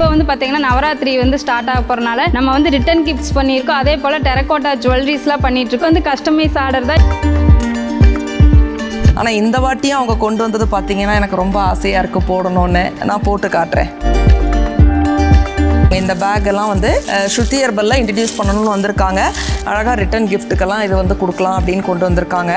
இப்போ வந்து பார்த்தீங்கன்னா நவராத்திரி வந்து ஸ்டார்ட் ஆக போகிறனால நம்ம வந்து ரிட்டன் கிஃப்ட்ஸ் பண்ணியிருக்கோம். அதே போல் டெரக்கோட்டா ஜுவல்லரிஸ்லாம் பண்ணிகிட்ருக்கோம் வந்து கஸ்டமைஸ் ஆர்டர் தான். ஆனால் இந்த வாட்டியும் அவங்க கொண்டு வந்தது பார்த்தீங்கன்னா எனக்கு ரொம்ப ஆசையாக இருக்குது போடணும்னு நான் போட்டு காட்டுறேன். இந்த பேக்கெல்லாம் வந்து ஸ்ருதி ஹெர்பல்ல இன்ட்ரடியூஸ் பண்ணணும்னு வந்திருக்காங்க. அழகாக ரிட்டன் கிஃப்ட்டுக்கெல்லாம் இது வந்து கொடுக்கலாம் அப்படின்னு கொண்டு வந்திருக்காங்க.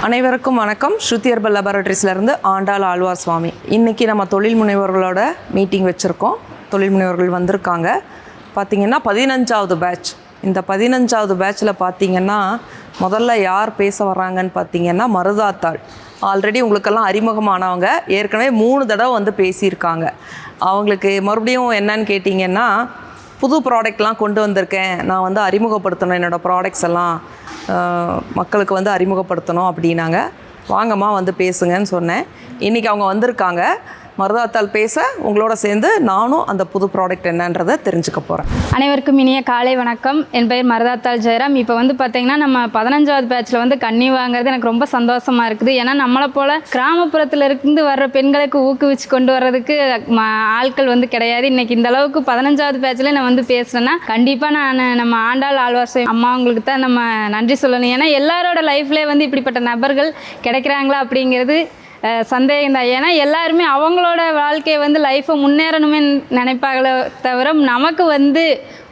அனைவருக்கும் வணக்கம். ஸ்ருதி ஹெர்பல் லெபார்டரிஸ்லேருந்து ஆண்டாள் ஆழ்வார் சுவாமி இன்றைக்கி நம்ம தொழில் முனைவர்களோட மீட்டிங் வச்சுருக்கோம். தொழில் முனைவர்கள் வந்திருக்காங்க. பார்த்திங்கன்னா பதினஞ்சாவது பேட்ச் இந்த பதினஞ்சாவது பேட்ச்சில் பார்த்தீங்கன்னா முதல்ல யார் பேச வர்றாங்கன்னு பார்த்தீங்கன்னா மருதாத்தாள். ஆல்ரெடி உங்களுக்கெல்லாம் அறிமுகமானவங்க. ஏற்கனவே மூணு தடவை வந்து பேசியிருக்காங்க. அவங்களுக்கு மறுபடியும் என்னன்னு கேட்டிங்கன்னா புது ப்ராடக்ட்லாம் கொண்டு வந்திருக்கேன். நான் வந்து அறிமுகப்படுத்தணும் என்னோடய ப்ராடக்ட்ஸ் எல்லாம். மக்களுக்கு வந்து அறிமுகப்படுத்தணும் அப்படின்னாங்க. வாங்கம்மா வந்து பேசுங்கன்னு சொன்னேன். இன்றைக்கி அவங்க வந்திருக்காங்க. மருதாத்தால் பேச உங்களோட சேர்ந்து நானும் அந்த புது ப்ராடக்ட் என்னன்றதை தெரிஞ்சுக்க போகிறேன் அனைவருக்கும் இனிய காலை வணக்கம். என் பெயர் மருதாத்தாள் ஜெயராம். இப்போ வந்து பார்த்தீங்கன்னா நம்ம பதினஞ்சாவது பேட்ச்சில் வந்து கன்னி வாங்குறது எனக்கு ரொம்ப சந்தோஷமாக இருக்குது. ஏன்னா நம்மளை போல் கிராமப்புறத்தில் இருந்து வர்ற பெண்களுக்கு ஊக்குவிச்சு கொண்டு வர்றதுக்கு ஆட்கள் வந்து கிடையாது. இன்னைக்கு இந்த அளவுக்கு பதினஞ்சாவது பேட்சில் நான் வந்து பேசுகிறேன்னா கண்டிப்பாக நான் நம்ம ஆண்டாள் ஆழ்வார்சை அம்மா அவங்களுக்கு தான் நம்ம நன்றி சொல்லணும். ஏன்னா எல்லாரோட லைஃப்லேயே வந்து இப்படிப்பட்ட நபர்கள் கிடைக்கிறாங்களா அப்படிங்கிறது சந்தேகம் தான். ஏன்னா எல்லாருமே அவங்களோட வாழ்க்கையை வந்து லைஃப்பை முன்னேறணுமே நினைப்பாங்களே தவிர நமக்கு வந்து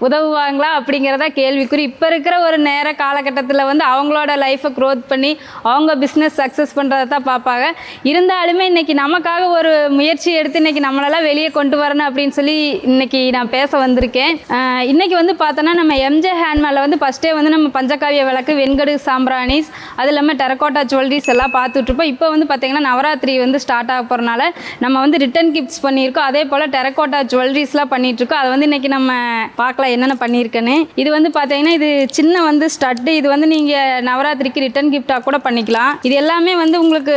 உதவுவாங்களா அப்படிங்கிறத கேள்விக்குறி. இப்போ இருக்கிற ஒரு நேர காலகட்டத்தில் வந்து அவங்களோட லைஃப்பை க்ரோத் பண்ணி அவங்க பிஸ்னஸ் சக்ஸஸ் பண்ணுறதை தான் பார்ப்பாங்க. இருந்தாலுமே இன்றைக்கி நமக்காக ஒரு முயற்சி எடுத்து இன்றைக்கி நம்மளெல்லாம் வெளியே கொண்டு வரணும் அப்படின்னு சொல்லி இன்றைக்கி நான் பேச வந்திருக்கேன். இன்றைக்கி வந்து பார்த்தோன்னா நம்ம எம்ஜே ஹேண்ட்மேலில் வந்து ஃபஸ்ட்டே வந்து நம்ம பஞ்சகாவிய விளக்கு வெண்கடு சாம்பிராணிஸ் அது இல்லாமல் டெரக்கோட்டா ஜுவல்லரிஸ் எல்லாம் பார்த்துட்ருப்போம் இப்போ வந்து பார்த்திங்கன்னா நவராத்திரி வந்து ஸ்டார்ட் ஆக போகிறனால நம்ம வந்து ரிட்டன் கிஃப்ட்ஸ் பண்ணியிருக்கோம். அதே போல் டெரக்கோட்டா ஜுவல்லரிஸ்லாம் பண்ணிகிட்ருக்கோம் அதை வந்து இன்றைக்கி நம்ம பார்க்கலாம். என்னென்ன பண்ணியிருக்கேன்னு. இது வந்து பார்த்தீங்கன்னா இது சின்ன வந்து ஸ்டட்டு இது வந்து நீங்கள் நவராத்திரிக்கு ரிட்டன் கிஃப்டாக கூட பண்ணிக்கலாம். இது எல்லாமே வந்து உங்களுக்கு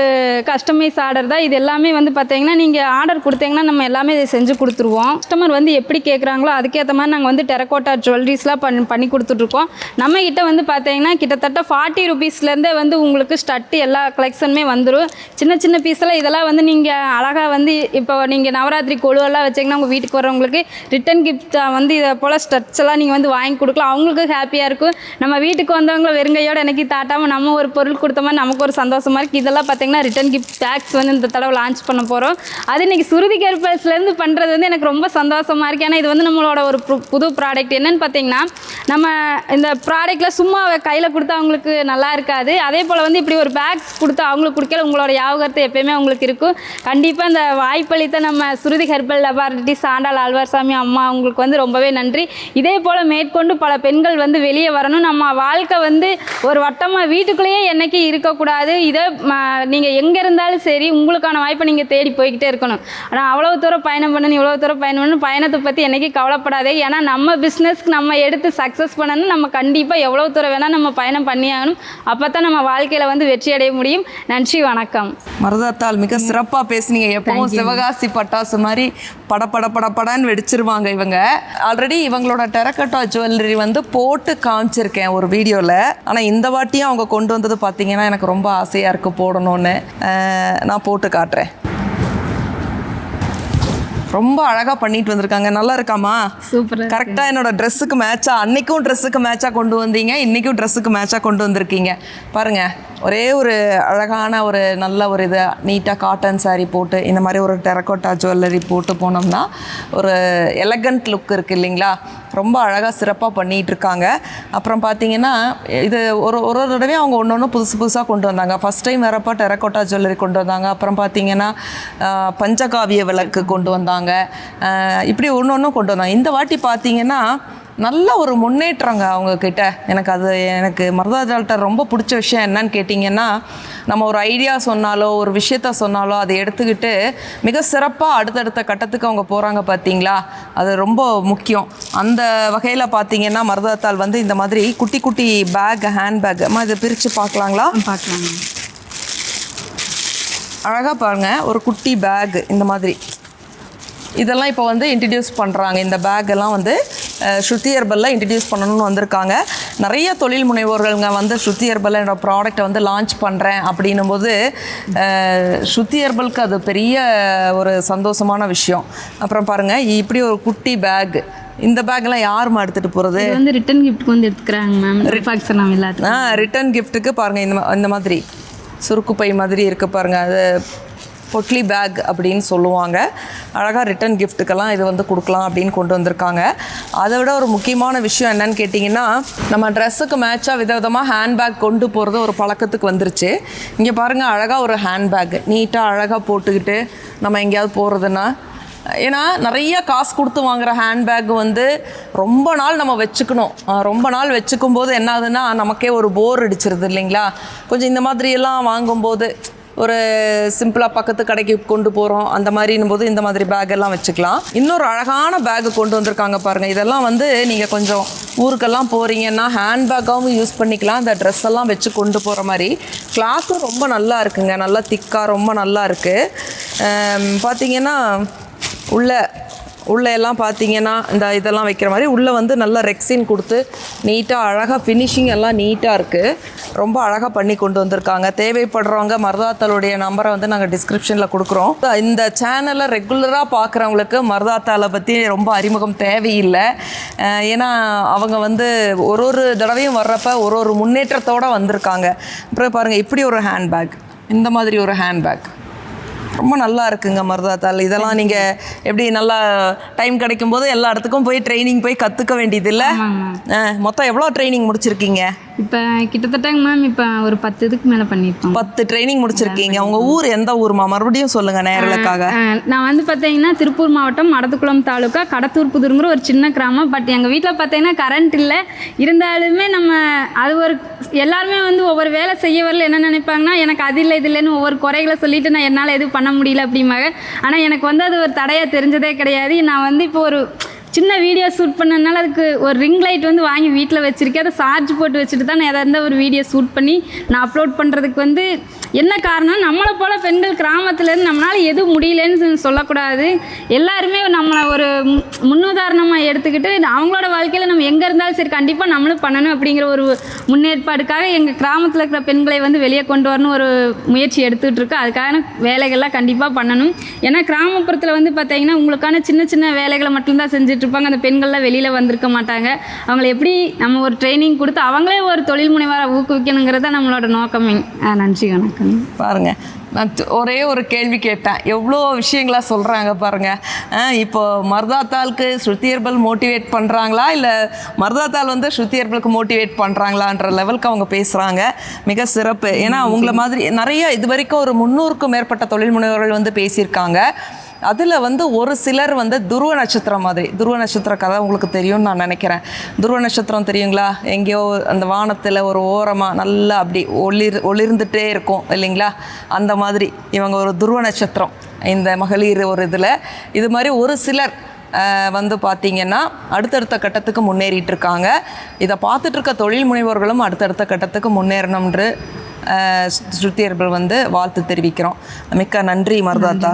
கஸ்டமைஸ் ஆர்டர் தான். இது எல்லாமே வந்து பார்த்தீங்கன்னா நீங்கள் ஆர்டர் கொடுத்தீங்கன்னா நம்ம எல்லாமே இதை செஞ்சு கொடுத்துருவோம். கஸ்டமர் வந்து எப்படி கேட்குறாங்களோ அதுக்கேற்ற மாதிரி நாங்கள் வந்து டெரக்கோட்டா ஜுவல்லரிஸ்லாம் பண்ணி பண்ணி கொடுத்துட்ருக்கோம். நம்மக்கிட்ட வந்து பார்த்தீங்கன்னா கிட்டத்தட்ட ஃபார்ட்டி ருபீஸ்லேருந்தே வந்து உங்களுக்கு ஸ்டட்டு எல்லா கலெக்ஷனுமே வந்துடும் சின்ன சின்ன பீஸெல்லாம் இதெல்லாம் வந்து நீங்கள் அழகாக வந்து இப்போ நீங்கள் நவராத்திரி கொழுவெல்லாம் வச்சிங்கன்னா உங்கள் வீட்டுக்கு வரவங்களுக்கு ரிட்டன் கிஃப்டாக வந்து இதை போல் ஸ்ட ஸ்டட்ஸ் எல்லாம் நீங்கள் வந்து வாங்கி கொடுக்கலாம். அவங்களுக்கு ஹாப்பியாக இருக்கும். நம்ம வீட்டுக்கு வந்தவங்களை வெறுங்கையோடு எனக்கு தாட்டாமல் நம்ம ஒரு பொருள் கொடுத்த மாதிரி நமக்கு ஒரு சந்தோஷமாக இருக்குது இதெல்லாம் பார்த்தீங்கன்னா ரிட்டன் கிஃப்ட் பேக்ஸ் வந்து இந்த தடவை லான்ச் பண்ண போகிறோம் அது இன்னைக்கு சுருதி கேர்பல்ஸ்லேருந்து பண்ணுறது வந்து எனக்கு ரொம்ப சந்தோஷமாக இருக்குது ஏன்னா இது வந்து நம்மளோட ஒரு பு- புது ப்ராடக்ட் என்னென்னு பார்த்தீங்கன்னா நம்ம இந்த ப்ராடக்ட்டில் சும்மா கையில் கொடுத்தா அவங்களுக்கு நல்லா இருக்காது. அதே போல் வந்து இப்படி ஒரு பேக்ஸ் கொடுத்து அவங்களுக்கு கொடுக்கல உங்களோட ஞாபகத்தை எப்பயுமே அவங்களுக்கு இருக்கும். கண்டிப்பாக இந்த வாய்ப்பளித்த நம்ம Shruti herbal laboratories sandal Alwarsamy அம்மா அவங்களுக்கு வந்து ரொம்பவே நன்றி. இதே போல் மேற்கொண்டு பல பெண்கள் வந்து வெளியே வரணும். நம்ம வாழ்க்கை வந்து ஒரு வட்டமாக வீட்டுக்குள்ளேயே என்னைக்கு இருக்கக்கூடாது. இதை நீங்கள் எங்கே இருந்தாலும் சரி உங்களுக்கான வாய்ப்பை நீங்கள் தேடி போய்கிட்டே இருக்கணும். ஆனால் அவ்வளோ தூரம் பயணம் பண்ணணும் இவ்வளோ தூரம் பயணம் பண்ணணும் பயணத்தை பற்றி என்னைக்கு கவலைப்படாதே. ஏன்னா நம்ம பிஸ்னஸ்க்கு நம்ம எடுத்து சக்ஸஸ் பண்ணணும் நம்ம கண்டிப்பாக எவ்வளோ தூரம் வேணால் நம்ம பயணம் பண்ணி ஆகணும் அப்போ தான் நம்ம வாழ்க்கையில் வந்து வெற்றி அடைய முடியும். நன்றி வணக்கம். மருதாத்தாள் மிக சிறப்பாக பேசுனீங்க. எப்பவும் சிவகாசி பட்டாசு மாதிரி பட பட பட படன்னு வெடிச்சிருவாங்க இவங்க. ஆல்ரெடி இவங்களோட டெரக்கட்டா ஜுவல்லரி வந்து போட்டு காமிச்சிருக்கேன் ஒரு வீடியோவில் ஆனால் இந்த வாட்டியும் அவங்க கொண்டு வந்தது பார்த்தீங்கன்னா எனக்கு ரொம்ப ஆசையாக இருக்குது போடணும்னு. நான் போட்டு காட்டுறேன். ரொம்ப அழகாக பண்ணிட்டு வந்திருக்காங்க. நல்லா இருக்காமா சூப்பராக கரெக்டாக என்னோட ட்ரெஸ்ஸுக்கு மேட்சாக அன்னைக்கும் ட்ரெஸ்ஸுக்கு மேட்சாக கொண்டு வந்தீங்க இன்றைக்கும் ட்ரெஸ்ஸுக்கு மேட்சாக கொண்டு வந்திருக்கீங்க. பாருங்க ஒரே ஒரு அழகான ஒரு நல்ல ஒரு இதை நீட்டாக காட்டன் saree போட்டு இந்த மாதிரி ஒரு டெரக்கோட்டா ஜுவல்லரி போட்டு போனோம்னா ஒரு எலகண்ட் லுக் இருக்குது இல்லைங்களா? ரொம்ப அழகாக சிறப்பாக பண்ணிகிட்டு இருக்காங்க அப்புறம் பார்த்தீங்கன்னா இது ஒரு ஒரு ஒரு தடவையும் அவங்க ஒன்று ஒன்று புதுசு புதுசாக கொண்டு வந்தாங்க. ஃபஸ்ட் டைம் வரப்போ டெரக்கோட்டா ஜுவல்லரி கொண்டு வந்தாங்க. அப்புறம் பார்த்தீங்கன்னா பஞ்சகாவிய விளக்கு கொண்டு வந்தாங்க. இப்படி ஒன்று ஒன்றும் கொண்டு வந்தாங்க. இந்த வாட்டி பார்த்தீங்கன்னா நல்ல ஒரு முன்னேற்றங்க அவங்க கிட்ட எனக்கு அது எனக்கு மருதாஜால்கிட்ட ரொம்ப பிடிச்ச விஷயம் என்னன்னு கேட்டிங்கன்னா நம்ம ஒரு ஐடியா சொன்னாலோ ஒரு விஷயத்த சொன்னாலோ அதை எடுத்துக்கிட்டு மிக சிறப்பாக அடுத்தடுத்த கட்டத்துக்கு அவங்க போகிறாங்க பார்த்தீங்களா அது ரொம்ப முக்கியம். அந்த வகையில் பார்த்தீங்கன்னா மருதாத்தாள் வந்து இந்த மாதிரி குட்டி குட்டி பேக் ஹேண்ட் பேக் அம்மா இதை பிரித்து பார்க்கலாங்களா பார்க்கலாம் அழகாக பாருங்க ஒரு குட்டி பேக் இந்த மாதிரி. இதெல்லாம் இப்போ வந்து இன்ட்ரடியூஸ் பண்ணுறாங்க இந்த பேக் எல்லாம் வந்து ஸ்ருதி ஹெர்பலில் இன்ட்ரடியூஸ் பண்ணணும்னு வந்திருக்காங்க. நிறைய தொழில் முனைவோர்கள்ங்க வந்து ஸ்ருதி ஹெர்பல் என்னோட ப்ராடக்ட்டை வந்து லான்ச் பண்ணுறேன் அப்படின்னும் போது ஸ்ருதி ஹெர்பலுக்கு அது பெரிய ஒரு சந்தோஷமான விஷயம். அப்புறம் பாருங்கள் இப்படி ஒரு குட்டி பேக் இந்த பேக்லாம் யாரும்மா எடுத்துகிட்டு போகிறது வந்து ரிட்டன் கிஃப்ட்க்கு வந்து எடுத்துக்கிறாங்க மேம் ரிஃபாக்ஸ் நம்ம எல்லாத்துக்கும். ஆ ரிட்டர்ன் கிஃப்ட்டுக்கு பாருங்கள் இந்த இந்த மாதிரி. சுருக்கு பை மாதிரி இருக்குது பாருங்கள் அது பொட்லி பேக் அப்படின்னு சொல்லுவாங்க. அழகாக ரிட்டன் கிஃப்ட்டுக்கெல்லாம் இது வந்து கொடுக்கலாம் அப்படின்னு கொண்டு வந்திருக்காங்க. அதை விட ஒரு முக்கியமான விஷயம் என்னன்னு கேட்டிங்கன்னா நம்ம ட்ரெஸ்ஸுக்கு மேட்சாக விதவிதமாக ஹேண்ட்பேக் கொண்டு போகிறது ஒரு பழக்கத்துக்கு வந்துருச்சு. இங்கே பாருங்கள் அழகாக ஒரு ஹேண்ட்பேக் நீட்டாக அழகாக போட்டுக்கிட்டு நம்ம எங்கேயாவது போகிறதுன்னா ஏன்னா நிறைய காசு கொடுத்து வாங்குகிற ஹேண்ட்பேக் வந்து ரொம்ப நாள் நம்ம வச்சுக்கணும். ரொம்ப நாள் வச்சுக்கும் போது என்ன ஆகுதுன்னா நமக்கே ஒரு போர் அடிச்சிருது இல்லைங்களா? கொஞ்சம் இந்த மாதிரியெல்லாம் வாங்கும்போது ஒரு சிம்பிளாக பக்கத்து கடைக்கு கொண்டு போகிறோம் அந்த மாதிரின்னும் போது இந்த மாதிரி பேக் எல்லாம் வச்சுக்கலாம். இன்னொரு அழகான பேக் கொண்டு வந்திருக்காங்க பாருங்கள் இதெல்லாம் வந்து நீங்கள் கொஞ்சம் ஊருக்கெல்லாம் போகிறீங்கன்னா ஹேண்ட்பேக்காகவும் யூஸ் பண்ணிக்கலாம். அந்த ட்ரெஸ் எல்லாம் வச்சு கொண்டு போகிற மாதிரி. கிளாத்தும் ரொம்ப நல்லா இருக்குங்க. நல்லா திக்காக ரொம்ப நல்லா இருக்குது பார்த்தீங்கன்னா உள்ள உள்ளே எல்லாம் பார்த்தீங்கன்னா இந்த இதெல்லாம் வைக்கிற மாதிரி உள்ளே வந்து நல்ல ரெக்ஸின் கொடுத்து நீட்டாக அழகாக ஃபினிஷிங் எல்லாம் நீட்டாக இருக்குது ரொம்ப அழகாக பண்ணி கொண்டு வந்திருக்காங்க. தேவைப்படுறவங்க மருதாத்தாளுடைய நம்பரை வந்து நாங்கள் டிஸ்கிரிப்ஷனில் கொடுக்குறோம். இந்த சேனலை ரெகுலராக பார்க்குறவங்களுக்கு மருதாத்தாலை பற்றி ரொம்ப அறிமுகம் தேவையில்லை. ஏன்னா அவங்க வந்து ஒரு ஒரு தடவையும் வர்றப்ப ஒரு ஒரு முன்னேற்றத்தோடு வந்திருக்காங்க. அப்புறம் பாருங்கள் இப்படி ஒரு ஹேண்ட்பேக் இந்த மாதிரி ஒரு ஹேண்ட்பேக் ரொம்ப நல்லா இருக்குங்க மருதாத்தாள். இதெல்லாம் நீங்கள் எப்படி நல்லா டைம் கிடைக்கும் போது எல்லா இடத்துக்கும் போய் ட்ரைனிங் போய் கற்றுக்க வேண்டியது இல்லை மொத்தம் எவ்வளோ ட்ரைனிங் முடிச்சிருக்கீங்க? இப்போ கிட்டத்தட்டங்க மேம் இப்போ ஒரு பத்து இதுக்கு மேலே பண்ணியிருப்போம் பத்து ட்ரைனிங் முடிச்சிருக்கீங்க. உங்கள் ஊர் எந்த ஊர்மா மறுபடியும் சொல்லுங்கள் நேரலுக்காக. நான் வந்து பார்த்தீங்கன்னா திருப்பூர் மாவட்டம் மடத்துக்குளம் தாலுக்கா கடத்தூர் புதூருங்கிற ஒரு சின்ன கிராமம். பட் எங்கள் வீட்டில் பார்த்தீங்கன்னா கரண்ட் இல்லை. இருந்தாலுமே நம்ம அது ஒரு எல்லாருமே வந்து ஒவ்வொரு வேலை செய்ய வரல என்ன நினைப்பாங்கன்னா எனக்கு அது இல்லை இது இல்லைன்னு ஒவ்வொரு குறைகளை சொல்லிட்டு நான் என்னால் எதுவும் பண்ண முடியல அப்படிம்பாங்க. ஆனால் எனக்கு வந்து அது ஒரு தடையாக தெரிஞ்சதே கிடையாது. நான் வந்து இப்போ ஒரு சின்ன வீடியோ ஷூட் பண்ணனால அதுக்கு ஒரு ரிங் லைட் வந்து வாங்கி வீட்டில் வச்சுருக்கேன். அதை சார்ஜ் போட்டு வச்சுட்டு தான் நான் எதாக இருந்தால் ஒரு வீடியோ ஷூட் பண்ணி நான் அப்லோட் பண்ணுறதுக்கு வந்து என்ன காரணம்? நம்மளை போல் பெண்கள் கிராமத்துலேருந்து நம்மளால் எதுவும் முடியலன்னு சொல்லக்கூடாது. எல்லாருமே நம்மளை ஒரு மு- முன்னுதாரணமாக எடுத்துக்கிட்டு அவங்களோட வாழ்க்கையில் நம்ம எங்கே இருந்தாலும் சரி கண்டிப்பாக நம்மளும் பண்ணணும் அப்படிங்கிற ஒரு முன்னேற்பாடுக்காக எங்கள் கிராமத்தில் இருக்கிற பெண்களை வந்து வெளியே கொண்டு வரணும் ஒரு முயற்சி எடுத்துகிட்டு இருக்கோம் அதுக்கான வேலைகள்லாம் கண்டிப்பாக பண்ணணும். ஏன்னா கிராமப்புறத்தில் வந்து பார்த்தீங்கன்னா உங்களுக்கான சின்ன சின்ன வேலைகளை மட்டும்தான் செஞ்சிட்ருப்பாங்க அந்த பெண்கள்லாம் வெளியில் வந்திருக்க மாட்டாங்க. அவங்கள எப்படி நம்ம ஒரு ட்ரைனிங் கொடுத்து அவங்களே ஒரு தொழில் முனைவராக ஊக்குவிக்கணுங்கிறது தான் நம்மளோட நோக்கமே. நன்றி வணக்கம். பாருங்க. நான் ஒரே ஒரு கேள்வி கேட்டேன். எவ்வளோ விஷயங்களா சொல்கிறாங்க பாருங்க. அஹ் இப்போ மருதாத்தாளுக்கு ஸ்ருதி ஹெர்பல் மோட்டிவேட் பண்ணுறாங்களா இல்லை மருதாத்தாள் வந்து ஸ்ருதி ஹெர்பலுக்கு மோட்டிவேட் பண்ணுறாங்களான்ற லெவலுக்கு அவங்க பேசுகிறாங்க மிக சிறப்பு. ஏன்னா உங்களை மாதிரி நிறைய இது வரைக்கும் ஒரு முந்நூறுக்கும் மேற்பட்ட தொழில் முனைவர்கள் வந்து பேசியிருக்காங்க. அதில் வந்து ஒரு சிலர் வந்து துருவ நட்சத்திரம் மாதிரி. துருவ நட்சத்திர கதை உங்களுக்கு தெரியும்னு நான் நினைக்கிறேன். துருவ நட்சத்திரம் தெரியுங்களா? எங்கேயோ அந்த வானத்தில் ஒரு ஓரமாக நல்லா அப்படி ஒளிர் ஒளிர்ந்துட்டே இருக்கும் இல்லைங்களா? அந்த மாதிரி இவங்க ஒரு துருவ நட்சத்திரம். இந்த மகளிர் ஒரு இதில். இது மாதிரி ஒரு சிலர் வந்து பார்த்திங்கன்னா அடுத்தடுத்த கட்டத்துக்கு முன்னேறிட்டு இருக்காங்க இதை பார்த்துட்டு இருக்க தொழில் முனைவோர்களும் அடுத்தடுத்த கட்டத்துக்கு முன்னேறணும்ன்று அஹ், வந்து வாழ்த்து தெரிவிக்கிறோம். மிக்க நன்றி மருதாத்தா.